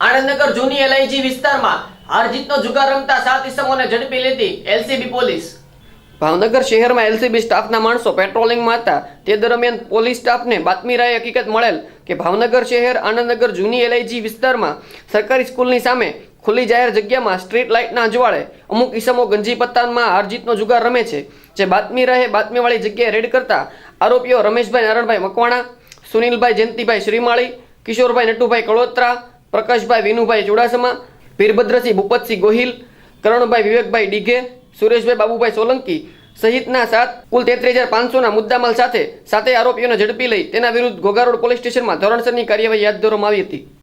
આણંદનગર જૂની એલઆઈજી વિસ્તારમાં હારજીતનો જુગાર રમતા સાત ઇસમોને ઝડપી લેતી એલસીબી પોલીસ. ભાવનગર શહેરમાં એલસીબી સ્ટાફના માણસો પેટ્રોલિંગમાં હતા તે દરમિયાન પોલીસ સ્ટાફને બાતમી રાહે હકીકત મળેલ કે ભાવનગર શહેર આનંદનગર જૂની એલઆઈજી વિસ્તારમાં સરકારી સ્કૂલની સામે ખુલ્લી જાહેર જગ્યામાં સ્ટ્રીટ લાઇટના અજવાળે અમુક ઈસમો ગંજી પત્તાનમાં હારજીતનો જુગાર રમે છે. જે બાતમી રહે બાતમીવાળી જગ્યાએ રેડ કરતા આરોપીઓ રમેશભાઈ નારણભાઈ મકવાણા, સુનિલભાઈ જયંતિભાઈ શ્રીમાળી, કિશોરભાઈ નટુભાઈ કળોત્રા પ્રકાશભાઈ વિનુભાઈ ચુડાસમા, વીરભદ્રસિંહ ભૂપતસિંહ ગોહિલ, કરણભાઈ વિવેકભાઈ ડીઘે, સુરેશભાઈ બાબુભાઈ સોલંકી સહિતના સાત, કુલ તેત્રીસ હજાર પાંચસોના મુદ્દામાલ સાથે સાતે આરોપીઓને ઝડપી લઈ તેના વિરુદ્ધ ઘોઘારોડ પોલીસ સ્ટેશનમાં ધોરણસરની કાર્યવાહી હાથ ધરવામાં આવી હતી.